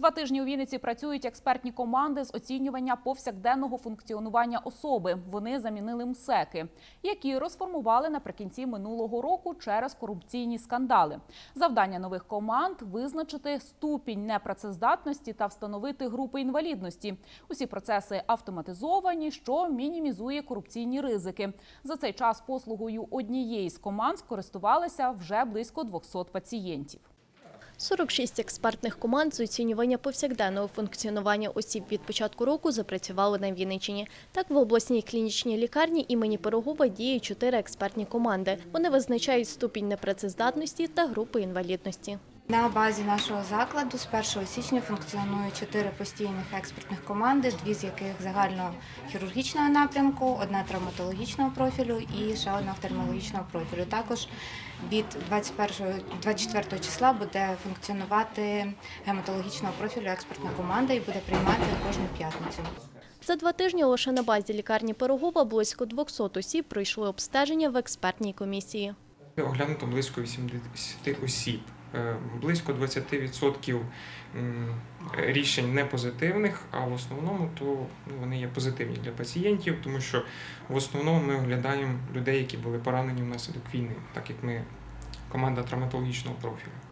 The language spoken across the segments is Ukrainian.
Два тижні у Вінниці працюють експертні команди з оцінювання повсякденного функціонування особи. Вони замінили МСЕКи, які розформували наприкінці минулого року через корупційні скандали. Завдання нових команд визначити ступінь непрацездатності та встановити групи інвалідності. Усі процеси автоматизовані, що мінімізує корупційні ризики. За цей час послугою однієї з команд скористувалися вже близько 200 пацієнтів. 46 експертних команд з оцінювання повсякденного функціонування осіб від початку року запрацювали на Вінниччині. Так, в обласній клінічній лікарні імені Пирогова діє чотири експертні команди. Вони визначають ступінь непрацездатності та групи інвалідності. На базі нашого закладу з 1 січня функціонують чотири постійних експертних команди, дві з яких загальнохірургічного напрямку, одна травматологічного профілю і ще одна офтальмологічного профілю. Також від 21-24 числа буде функціонувати гематологічного профілю експертна команда і буде приймати кожну п'ятницю. За два тижні лише на базі лікарні Пирогова близько 200 осіб пройшли обстеження в експертній комісії. Оглянуто близько 80 осіб. Е, Близько 20% рішень не позитивних, а в основному то ну, вони є позитивні для пацієнтів, тому що в основному ми оглядаємо людей, які були поранені внаслідок війни, так як ми команда травматологічного профілю.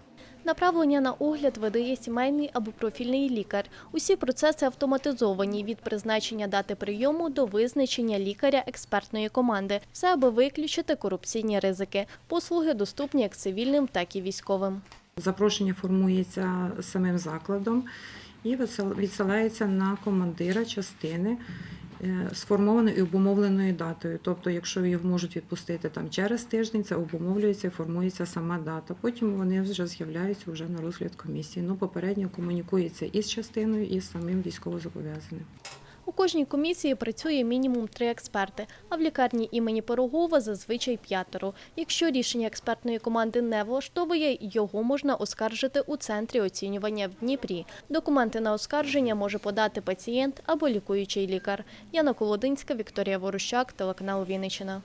Направлення на огляд видає сімейний або профільний лікар. Усі процеси автоматизовані від призначення дати прийому до визначення лікаря експертної команди. Все аби виключити корупційні ризики. Послуги доступні як цивільним, так і військовим. Запрошення формується самим закладом і відсил- відсилається на командира частини сформованою і обумовленою датою. Тобто, якщо їх можуть відпустити там через тиждень, це обумовлюється і формується сама дата. Потім вони вже з'являються вже на розгляд комісії. Ну, попередньо комунікується і з частиною, і з самим військовозобов'язаним. Кожній комісії працює мінімум три експерти, а в лікарні імені Пирогова зазвичай п'ятеро. Якщо рішення експертної команди не влаштовує, його можна оскаржити у центрі оцінювання в Дніпрі. Документи на оскарження може подати пацієнт або лікуючий лікар. Яна Колодинська, Вікторія Ворощак, телеканал Вінниччина.